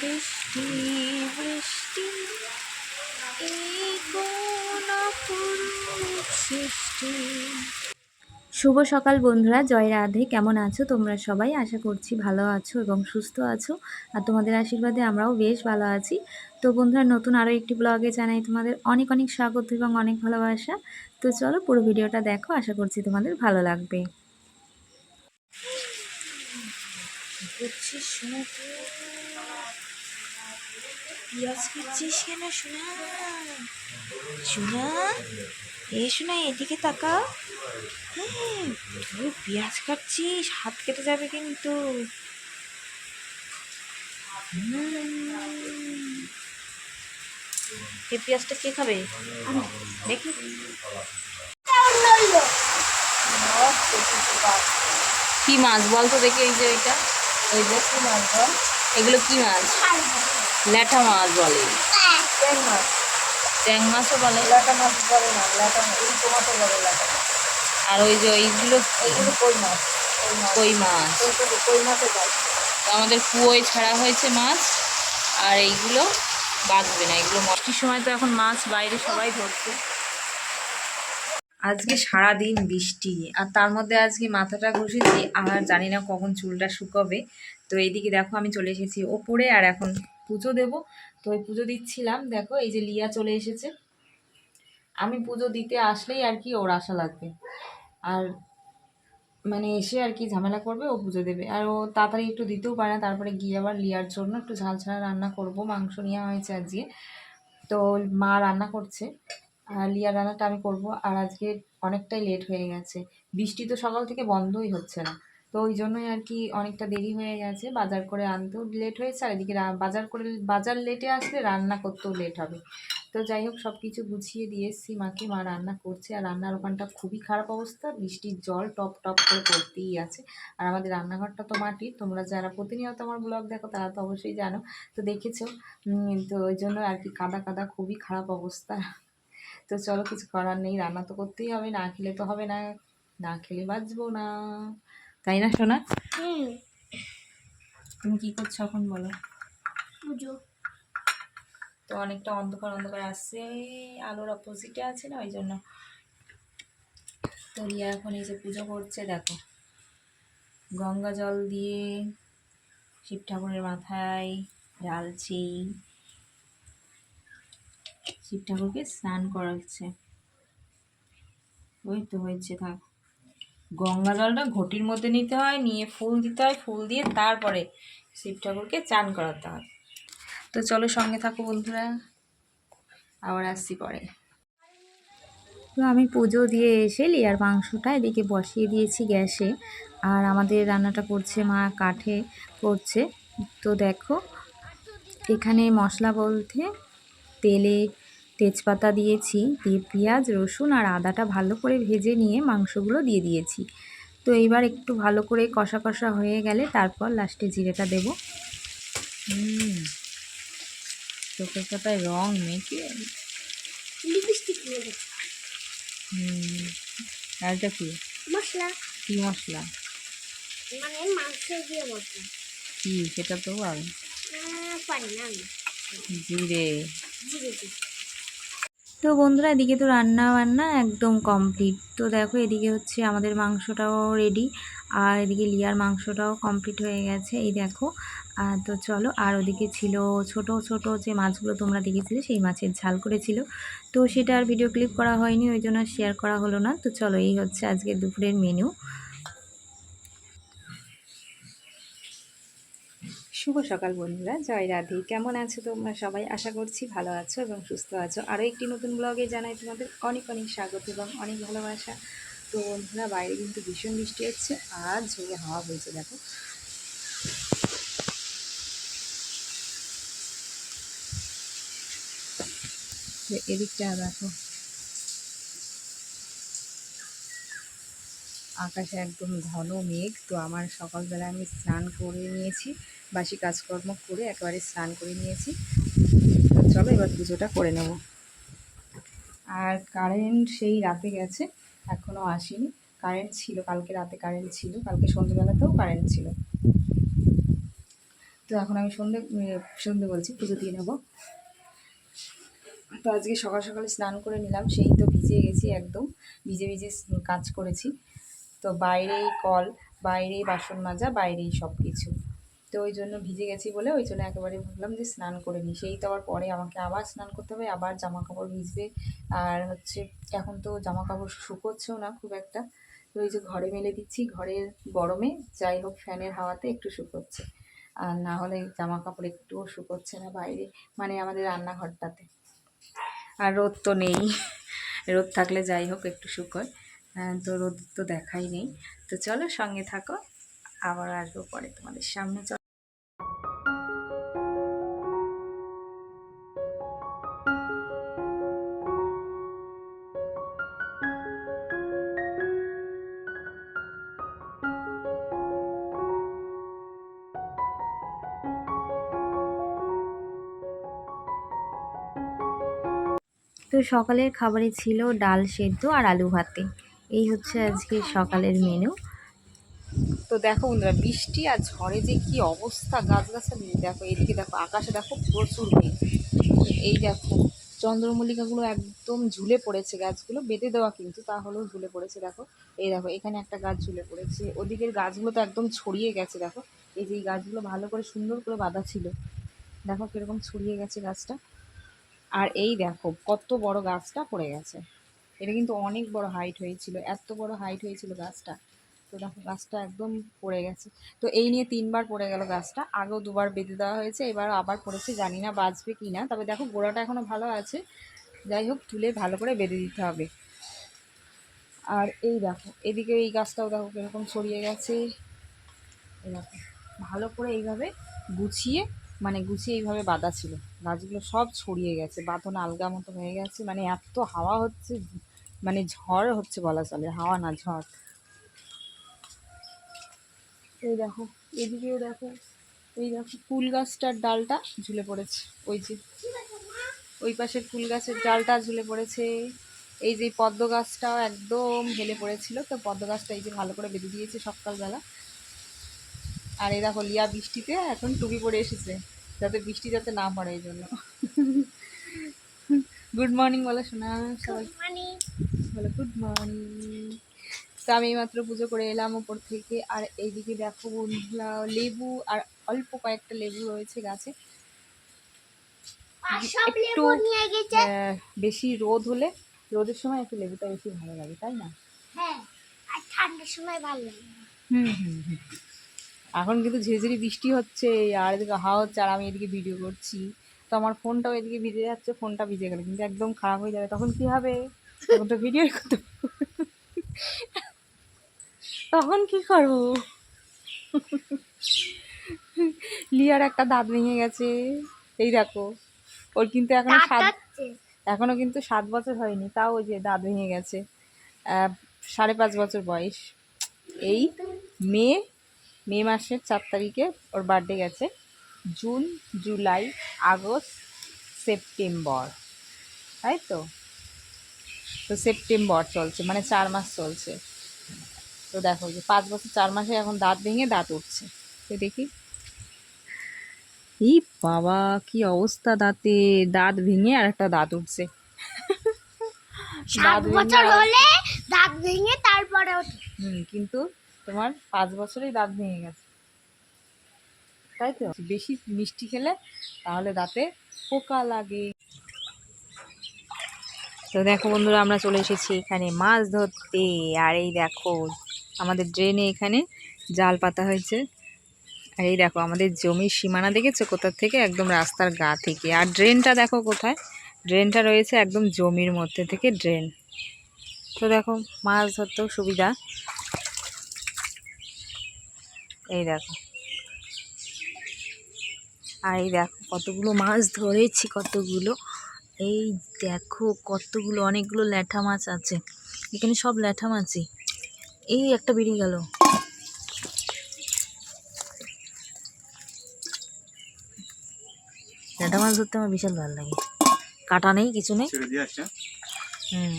বৃষ্টি বৃষ্টি এই সৃষ্টি শুভ সকাল বন্ধুরা, জয় রাধে। কেমন আছো তোমরা সবাই? আশা করছি ভালো আছো এবং সুস্থ আছো। আর তোমাদের আশীর্বাদে আমরাও বেশ ভালো আছি। তো বন্ধুরা, নতুন আরও একটি ব্লগে জানাই তোমাদের অনেক অনেক স্বাগত এবং অনেক ভালোবাসা। তো চলো পুরো ভিডিওটা দেখো, আশা করছি তোমাদের ভালো লাগবে। করছিস শোনা পিঁয়াজ কিচ্ছিস কেন শোনা? শোনা? এ শোনা, এদিকে তাকা হ্যাঁ তুই পেঁয়াজ কাটছিস হাত কেটে যাবে কিন্তু। এই পেঁয়াজটা কে খাবে? দেখি। কি মাছ? বল তো দেখি এই যে এটা এই যে কি মাছ বল? এগুলো কি মাছ? ল্যাঠা মাছ বলে। ট্যাং মাছ ট্যাং মাছও বলে। লাটা মাছ বলে না লাটা মাছ এই টমাটো বলে লাটা মাছ। আর ওই যে এইগুলো এইগুলো কই মাছ? কই মাছ? কই মাছ তো আমাদের কুয়োয় ছাড়া হয়েছে মাছ আর এইগুলো বাঁচবে না এগুলো মস্তির সময় তো এখন মাছ বাইরে সবাই ধরছে। আজকে সারা দিন বৃষ্টি আর তার মধ্যে আজকে মাথাটা ঘষেছি, আর জানি না কখন চুলটা শুকাবে। তো এইদিকে দেখো আমি চলে এসেছি ওপরে, আর এখন পুজো দেব। তো ওই পুজো দিচ্ছিলাম, দেখো এই যে লিয়া চলে এসেছে। আমি পুজো দিতে আসলেই আর কি ওর আশা লাগবে। আর মানে এসে আর কি ঝামেলা করবে, ও পুজো দেবে। আর ও তাড়াতাড়ি একটু দিতেও পারে না, তারপরে গিয়ে আবার লিয়ার জন্য একটু ঝাল ছাড়া রান্না করব। মাংস নেওয়া হয়েছে আজকে। তো মা রান্না করছে। লিয়ার রান্নাটা আমি করব। আর আজকে অনেকটাই লেট হয়ে গেছে। বৃষ্টি তো সকাল থেকে বন্ধই হচ্ছে না। তো ওই জন্যই আর কি অনেকটা দেরি হয়ে গেছে। বাজার করে আনতেও লেট হয়েছে। আর এদিকে বাজার করে বাজার লেটে আসলে রান্না করতেও লেট হবে। তো যাই হোক সব কিছু গুছিয়ে দিয়ে এসেছি। মাকে মা রান্না করছে। আর রান্নার ওখানটা খুবই খারাপ অবস্থা। বৃষ্টির জল টপ টপ করে পড়তেই আছে। আর আমাদের রান্নাঘরটা তো মাটির। তোমরা যারা প্রতিনিয়ত আমার ব্লগ দেখো, তারা তো অবশ্যই জানো। তো দেখেছ। তো ওই জন্য আর কি কাদা কাদা খুবই খারাপ অবস্থা। তো চলো কিছু করার নেই রান্না তো করতেই হবে না খেলে তো হবে না না খেলে বাঁচবো না। তাই না সোনা? তুমি কি করছ এখন বলো? পুজো। তো অনেকটা অন্ধকার অন্ধকার আসছে আলোর অপোজিটে আছে না ওই জন্য। তো রিয়া এখন এই যে পুজো করছে দেখো। গঙ্গা জল দিয়ে শিব ঠাকুরের মাথায় ঢালছি। শিব ঠাকুরকে স্নান করাচ্ছে। ওই তো হয়েছে, থাক। গঙ্গা জলটা ঘটির মধ্যে নিতে হয়, নিয়ে ফুল দিতে হয়, ফুল দিয়ে তারপরে শিব ঠাকুরকে চান করাতে হয়। তো চলো সঙ্গে থাকো বন্ধুরা, আবার আসছি পরে। তো আমি পুজো দিয়ে এসে লিয়ার মাংসটা এদিকে বসিয়ে দিয়েছি গ্যাসে, আর আমাদের রান্নাটা করছে মা কাঠে করছে। তো দেখো, এখানে মশলা বলতে তেলে তেজপাতা দিয়েছি দিয়ে পেঁয়াজ রসুন আর আদাটা ভালো করে ভেজে নিয়ে মাংসগুলো দিয়ে দিয়েছি। তো এইবার একটু ভালো করে কষা কষা হয়ে গেলে তারপর লাস্টে জিরেটা দেবো। চোখের পাতায় রং মেখে হুম আর এটা কি? মশলা। কি মশলা? মানে মাংস দিয়ে মশলা। কি সেটা তো পারি না জিরে জিরে। তো বন্ধুরা, এদিকে তো রান্না বান্না একদম কমপ্লিট তো দেখো, এদিকে হচ্ছে আমাদের মাংসটাও রেডি আর এদিকে লিয়ার মাংসটাও কমপ্লিট হয়ে গেছে, এই দেখো। আর তো চলো, আর ওদিকে ছিল ছোট ছোট যে মাছগুলো তোমরা দেখেছিলে, সেই মাছের ঝাল করেছিল। তো সেটা আর ভিডিও ক্লিপ করা হয়নি, ওই জন্য শেয়ার করা হলো না। তো চলো, এই হচ্ছে আজকে দুপুরের মেনু শুভ সকাল বন্ধুরা। জয় রাধে। কেমন আছো তোমরা সবাই? আশা করছি ভালো আছো এবং সুস্থ আছো। আরও একটি নতুন ব্লগে জানাই তোমাদের অনেক অনেক স্বাগত এবং অনেক ভালোবাসা। তো বন্ধুরা, বাইরে কিন্তু ভীষণ বৃষ্টি হচ্ছে। আর ঝোড়ো হাওয়া বইছে, দেখো। এদিকটা দেখো। আকাশে একদম ঘন মেঘ। তো আমার সকালবেলা আমি স্নান করে নিয়েছি। বাসি কাজকর্ম করে একেবারে স্নান করে নিয়েছি। চলো এবার পুজোটা করে নেব। আর কারেন্ট সেই রাতে গেছে এখনও আসেনি। কারেন্ট ছিল, কালকে রাতে কারেন্ট ছিল, কালকে সন্ধ্যেবেলাতেও কারেন্ট ছিল। তো এখন আমি সন্ধে সন্ধে বলছি, পুজো দিয়ে নেব। তো আজকে সকাল সকালে স্নান করে নিলাম, সেই তো ভিজে গেছি একদম, ভিজে ভিজে কাজ করেছি। তো বাইরেই কল, বাইরেই বাসন মাজা, বাইরেই সব কিছু তো ওই জন্য ভিজে গেছি বলে ওই জন্য একেবারে ভাবলাম যে স্নান করে নিই। সেই তো আবার পরে আমাকে আবার স্নান করতে হবে, আবার জামা কাপড় ভিজবে। আর হচ্ছে এখন তো জামা কাপড় শুকোচ্ছেও না খুব একটা। তো এই যে ঘরে মেলে দিচ্ছি, ঘরের গরমে যাই হোক ফ্যানের হাওয়াতে একটু শুকোচ্ছে। আর না হলে জামা কাপড় একটুও শুকোচ্ছে না বাইরে মানে আমাদের রান্নাঘরটাতে। আর রোদ তো নেই, রোদ থাকলে যাই হোক একটু শুকোয়। তো রোদ তো দেখাই নেই। তো চলো সঙ্গে থাকো, আবার আসব পরে তোমাদের সামনে। চলো সকালের খাবারে ছিল ডাল সেদ্ধ আর আলু ভাতে। এই হচ্ছে আজকে সকালের মেনু তো দেখো বন্ধুরা, বৃষ্টি আর ঝড়ে যে কি অবস্থা গাছগাছালি দেখো, এদিকে দেখো, আকাশে দেখো প্রচুর মেঘ। এই দেখো, চন্দ্রমল্লিকাগুলো একদম ঝুলে পড়েছে গাছগুলো, বেঁধে দেওয়া কিন্তু তাহলেও ঝুলে পড়েছে, দেখো। এই দেখো, এখানে একটা গাছ ঝুলে পড়েছে। ওদিকের গাছগুলো তো একদম ছড়িয়ে গেছে, দেখো। এই যে এই গাছগুলো ভালো করে সুন্দর করে বাঁধা ছিল। দেখো কীরকম ছড়িয়ে গেছে গাছটা। আর এই দেখো, কত বড় গাছটা পড়ে গেছে। এটা কিন্তু অনেক বড় হাইট হয়েছিল, এত বড় হাইট হয়েছিল গাছটা। তো দেখো, গাছটা একদম পড়ে গেছে। তো এই নিয়ে তিনবার পড়ে গেল গাছটা, আগেও দুবার বেঁধে দেওয়া হয়েছে, এবার আবার পড়েছে, জানি না বাঁচবে কি না। তবে দেখো, গোড়াটা এখনও ভালো আছে। যাই হোক, তুলে ভালো করে বেঁধে দিতে হবে। আর এই দেখো, এদিকে এই গাছটাও দেখো কীরকম ছড়িয়ে গেছে। এই দেখো, ভালো করে এইভাবে গুছিয়ে মানে গুছিয়ে এইভাবে বাঁধা ছিল। গাছগুলো সব ছড়িয়ে গেছে, বাঁধন আলগা মতো হয়ে গেছে মানে এত হাওয়া হচ্ছে মানে ঝড় হচ্ছে বলা চলে, হাওয়া না ঝড়। এই দেখো, এদিকেও দেখো, এই দেখো, ফুল গাছটার ডালটা ঝুলে পড়েছে, ওই যে, ওই পাশের ফুল গাছের ডালটা ঝুলে পড়েছে। এই যে পদ্ম গাছটাও একদম হেলে পড়েছিল, তো পদ্ম গাছটা এই যে ভালো করে বেঁধে দিয়েছে সকালবেলা। আর এই দেখো, লিয়া বৃষ্টিতে এখন টুপি পরে এসেছে। যাতে বৃষ্টি যাতে না পড়ে এই জন্য। গুড মর্নিং বলে শোনা সবাই। বলো গুড মর্নিং তো আমি এইমাত্র পুজো করে এলাম ওপর থেকে আর এইদিকে দেখো বন্ধুরা লেবু আর অল্প কয়েকটা লেবু রয়েছে গাছে। একটু বেশি রোদ হলে রোদের সময় একটু লেবুটা বেশি ভালো লাগে তাই না? হ্যাঁ আর ঠান্ডার সময় ভালো লাগে। হুম হুম হুম। এখন কিন্তু ঝিরিঝিরি বৃষ্টি হচ্ছে আর এদিকে হাওয়া হচ্ছে আর আমি এদিকে ভিডিও করছি। তো আমার ফোনটাও এদিকে ভিজে যাচ্ছে ফোনটা ভিজে গেলে কিন্তু একদম খারাপ হয়ে যাবে। তখন কি হবে? তখন তো ভিডিও করতে তখন কি করব? লিয়ার একটা দাঁত ভেঙে গেছে। এই দেখো ওর কিন্তু এখনও সাত কাটাচ্ছে এখনও কিন্তু সাত বছর হয়নি তাও ওই যে দাঁত ভেঙে গেছে। সাড়ে পাঁচ বছর বয়স। এই মে মে মাসের চার তারিখে ওর বার্থডে গেছে। June July August September. তাই তো? তো সেপ্টেম্বর চলছে মানে চার মাস চলছে। তো দেখো যে পাঁচ বছর চার মাসে এখন দাঁত ভেঙে দাঁত উঠছে। তো দেখি। এই বাবা কি অবস্থা দাঁতে? দাঁত ভেঙে আর একটা দাঁত উঠছে। সাত দাঁত ভেঙে বছর হলে দাঁত ভেঙে তারপরে হুম কিন্তু তোমার পাঁচ বছরেই দাঁত ভেঙে গেছে। তাই তো? বেশি মিষ্টি খেলে তাহলে দাঁতে পোকা লাগে। তো দেখো বন্ধুরা, আমরা চলে এসেছি এখানে মাছ ধরতে। আর এই দেখো, আমাদের ড্রেনে এখানে জাল পাতা হয়েছে। আর এই দেখো, আমাদের জমির সীমানা দেখেছ? কোথা থেকে? একদম রাস্তার গা থেকে। আর ড্রেনটা দেখো কোথায়? ড্রেনটা রয়েছে একদম জমির মধ্যে থেকে ড্রেন তো দেখো, মাছ ধরতেও সুবিধা। এই দেখো। আর এই দেখো কতগুলো মাছ ধরেছি কতগুলো। এই দেখো কতগুলো অনেকগুলো ল্যাঠা মাছ আছে। এখানে সব ল্যাঠা মাছই। এই একটা বেরিয়ে গেল। ল্যাঠা মাছ ধরতে আমার বিশাল ভালো লাগে। কাটা নেই কিছু নেই। হুম।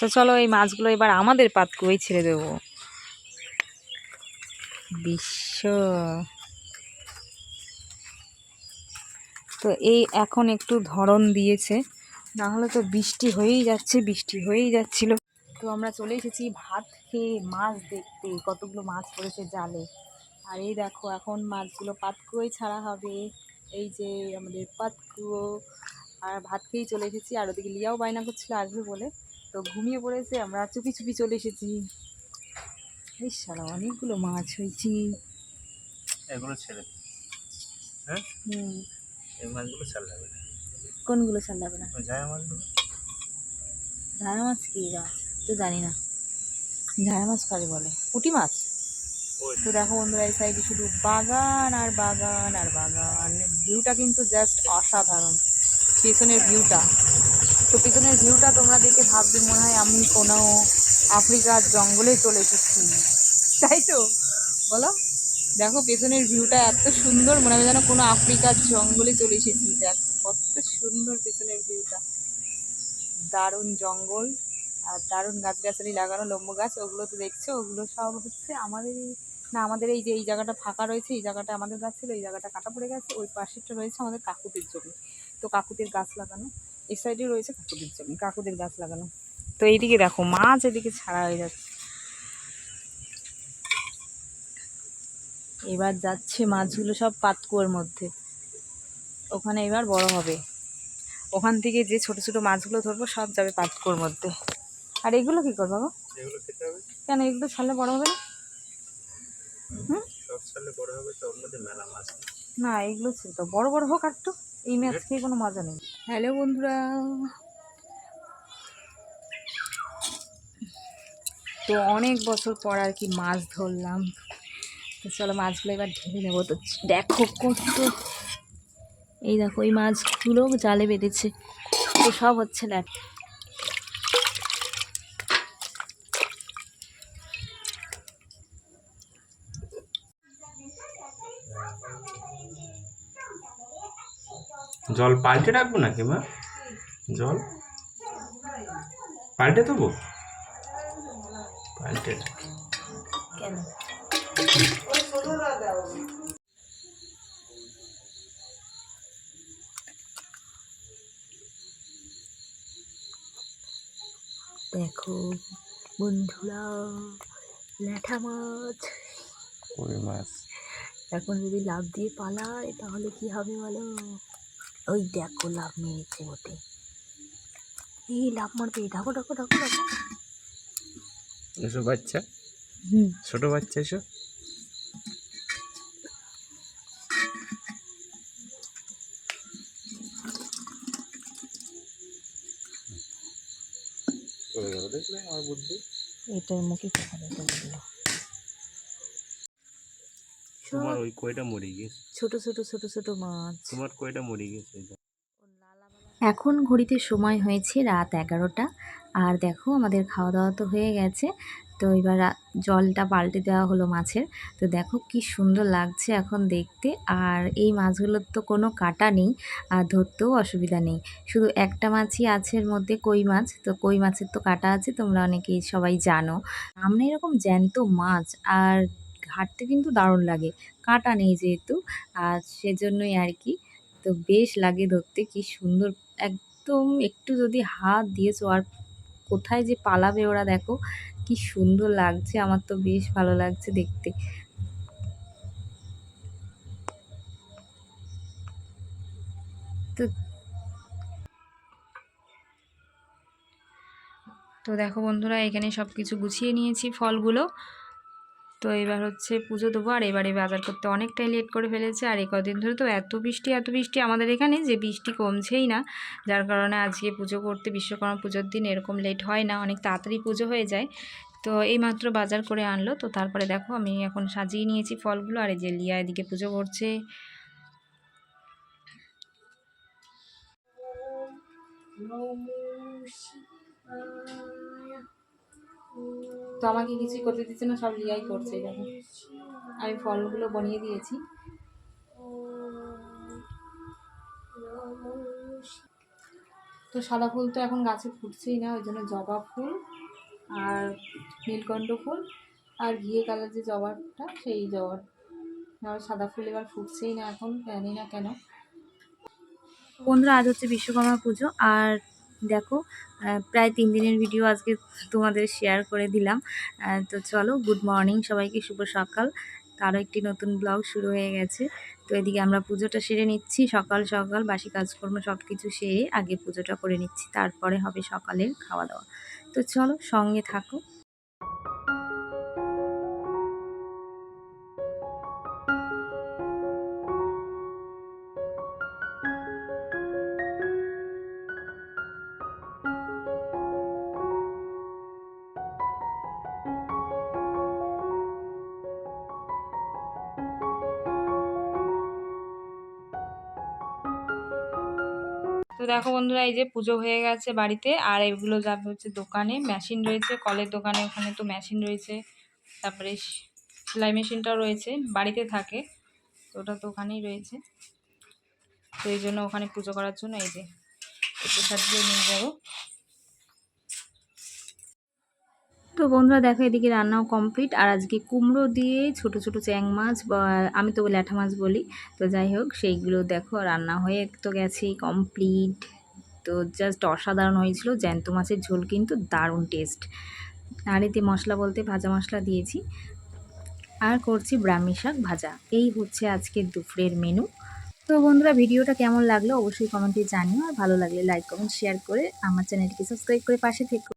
তো চলো এই মাছগুলো এবার আমাদের পাতকুয়োয় ছেড়ে দেবো। বিশ্ব। তো এই এখন একটু ধরন দিয়েছে। না হলে তো বৃষ্টি হয়েই যাচ্ছে, বৃষ্টি হয়েই যাচ্ছিল। তো আমরা চলে এসেছি ভাত খেয়ে মাছ দেখতে, কতগুলো মাছ পড়েছে জালে। আর এই দেখো, এখন মাছগুলো পাতকুয়োয় ছাড়া হবে। এই যে আমাদের পাতকুয়ো। আর ভাত খেয়েই চলে এসেছি। আর ওদিকে লিয়াও বায়না করছিল আসবে বলে। তো ঘুমিয়ে পড়েছে, আমরা চুপি চুপি চলে এসেছি। এই সারা অনেকগুলো মাছ হয়েছি। এগুলো ছেড়ে। হ্যাঁ? হুম। এই মাছগুলো ছেড়ে যাবে না। কোনগুলো ছাড় লাগবে না? ওই মাছগুলো। ঝাড়া মাছ কি গাছ তো জানি না। ঝাড়া মাছ কারে বলে? পুঁটি মাছ? তো দেখো বন্ধুরা এই সাইডে শুধু বাগান আর বাগান আর বাগান। ভিউটা কিন্তু জাস্ট অসাধারণ। পেছনের ভিউটা তো পেছনের ভিউটা তোমরা দেখে ভাববে মনে হয় আমি কোনো আফ্রিকার জঙ্গলে চলে এসেছি। তাই তো? বলো। দেখো, পেছনের ভিউটা এত সুন্দর, মনে হবে যেন কোনো আফ্রিকার জঙ্গলে চলে এসেছি। দেখো, কত সুন্দর পেছনের ভিউটা দারুণ জঙ্গল, আর দারুণ গাছগাছালি লাগানো, লম্ব গাছ, ওগুলো তো দেখছ? ওগুলো সব হচ্ছে আমাদের না, আমাদের এই যে, এই জায়গাটা ফাঁকা রয়েছে, এই জায়গাটা আমাদের গাছ ছিল, এই জায়গাটা কাটা পড়ে গেছে, ওই পাশেরটা রয়েছে আমাদের কাকুদের জমি। তো কাকুদের গাছ লাগানো, এই সাইডে রয়েছে কাকুদের জমি, কাকুদের গাছ লাগানো। তো এইদিকে দেখো মাছ এদিকে ছাড়া হয়ে যাচ্ছে। এবার যাচ্ছে মাছগুলো সব পাতকুয়োর মধ্যে। ওখানে এবার বড় হবে। ওখান থেকে যে ছোট ছোট মাছগুলো ধরবো সব যাবে পাতকুয়োর মধ্যে। আর এগুলো কি করব হবে। কেন এগুলো ছাড়লে বড় হবে না? মাছ। না এগুলো ছিল তো বড় বড় হোক আর একটু। এই ম্যাচ খেয়ে কোনো মজা নেই। হ্যালো বন্ধুরা তো অনেক বছর পর আর কি মাছ ধরলাম। তো চলো মাছগুলো এবার ঢেলে নেব। তো দেখো কত এই দেখো, এই মাছগুলো জালে বেঁধেছে। তো সব হচ্ছে ল্যাট জল পাল্টে রাখব নাকি মা? জল? পাল্টে দেবো? কেন? দেখো বন্ধুরা ল্যাঠা মাছ। কই মাছ? এখন যদি লাভ দিয়ে পালায় তাহলে কি হবে বলো? ওই দেখো লাভ মেরেছে ওতে এই লাভ মারবে ডাকো ডাকো ডাকো ডাকো এসো বাচ্চা। ছোট বাচ্চা এসো। চলে গেল দেখলে আমার বুদ্ধি এটার মুখে কথা তোমার ওই কয়টা মরে গেছে? ছোট ছোট ছোট ছোট মাছ। তোমার কয়টা মরে গেছে? এখন ঘড়িতে সময় হয়েছে রাত এগারোটা। আর দেখো, আমাদের খাওয়া দাওয়া তো হয়ে গেছে। তো এবার জলটা পাল্টে দেওয়া হলো মাছের। তো দেখো কি সুন্দর লাগছে এখন দেখতে। আর এই মাছগুলোর তো কোনো কাটা নেই, আর ধরতেও অসুবিধা নেই। শুধু একটা মাছই আছে মধ্যে কই মাছ। তো কই মাছের তো কাটা আছে, তোমরা অনেকেই সবাই জানো। আমরা এরকম জ্যান্ত মাছ, আর ঘাটতে কিন্তু দারুণ লাগে। কাটা নেই যেহেতু, আর সেজন্যই আর কি। তো বেশ লাগে ধরতে, কি সুন্দর একদম একটু যদি হাত দিয়েছ আর কোথায় যে পালাবে ওরা দেখো, কি সুন্দর লাগছে, আমার তো বেশ ভালো লাগছে দেখতে। তো দেখো বন্ধুরা, এখানে সব কিছু গুছিয়ে নিয়েছি ফলগুলো। তো এবার হচ্ছে পুজো দেবো। আর এবারে বাজার করতে অনেকটাই লেট করে ফেলেছে। আর এই কদিন ধরে তো এত বৃষ্টি এত বৃষ্টি আমাদের এখানে যে বৃষ্টি কমছেই না। যার কারণে আজকে পুজো করতে বিশ্বকর্মা পুজোর দিন এরকম লেট হয় না। অনেক তাড়াতাড়ি পুজো হয়ে যায়। তো এই মাত্র বাজার করে আনলো। তো তারপরে দেখো আমি এখন সাজিয়ে নিয়েছি ফলগুলো। আর এই যে লিয়া এদিকে পুজো করছে। তো আমাকে কিছুই করতে দিচ্ছে না, সব লিয়াই করছে দেখো। আমি ফলগুলো বনিয়ে দিয়েছি। তো সাদা ফুল তো এখন গাছে ফুটছেই না, ওই জন্য জবা ফুল আর নীলকণ্ঠ ফুল আর ঘিয়ে কালার যে জবাটা, সেই জবার আর সাদা ফুল এবার ফুটছেই না এখন, জানি না কেন। বন্ধুরা, আজ হচ্ছে বিশ্বকর্মা পুজো আর দেখো প্রায় তিন দিনের ভিডিও আজকে তোমাদের শেয়ার করে দিলাম। তো চলো গুড মর্নিং সবাইকে শুভ সকাল। তারও একটি নতুন ব্লগ শুরু হয়ে গেছে। তো এদিকে আমরা পুজোটা সেরে নিচ্ছি। সকাল সকাল বাসি কাজকর্ম সব কিছু সেরে আগে পুজোটা করে নিচ্ছি। তারপরে হবে সকালের খাওয়া দাওয়া। তো চলো, সঙ্গে থাকো। দেখো বন্ধুরা, এই যে পুজো হয়ে গেছে বাড়িতে, আর এগুলো যাবে হচ্ছে দোকানে। মেশিন রয়েছে, কলের দোকানে, ওখানে তো মেশিন রয়েছে। তারপরে সেলাই মেশিনটাও রয়েছে, বাড়িতে থাকে, তো ওটা তো ওখানেই রয়েছে। তো এই জন্য ওখানে পুজো করার জন্য এই যে সাজিয়ে নিয়ে যাব তো বন্ধুরা দেখো, এদিকে রান্নাও কমপ্লিট আর আজকে কুমড়ো দিয়ে ছোট ছোট চ্যাং মাছ বা আমি তো ল্যাঠা মাছ বলি, তো যাই হোক, সেইগুলো দেখো, রান্না হয়ে তো গেছেই কমপ্লিট তো জাস্ট অসাধারণ হয়েছিল, জ্যান্ত মাছের ঝোল কিন্তু দারুণ টেস্ট আর এতে মশলা বলতে ভাজা মশলা দিয়েছি। আর করছি ব্রাহ্মী শাক ভাজা। এই হচ্ছে আজকের দুপুরের মেনু তো বন্ধুরা, ভিডিওটা কেমন লাগল অবশ্যই কমেন্টে জানিও। আর ভালো লাগলে লাইক কমেন্ট শেয়ার করে আমার চ্যানেলটিকে সাবস্ক্রাইব করে পাশে থেকে।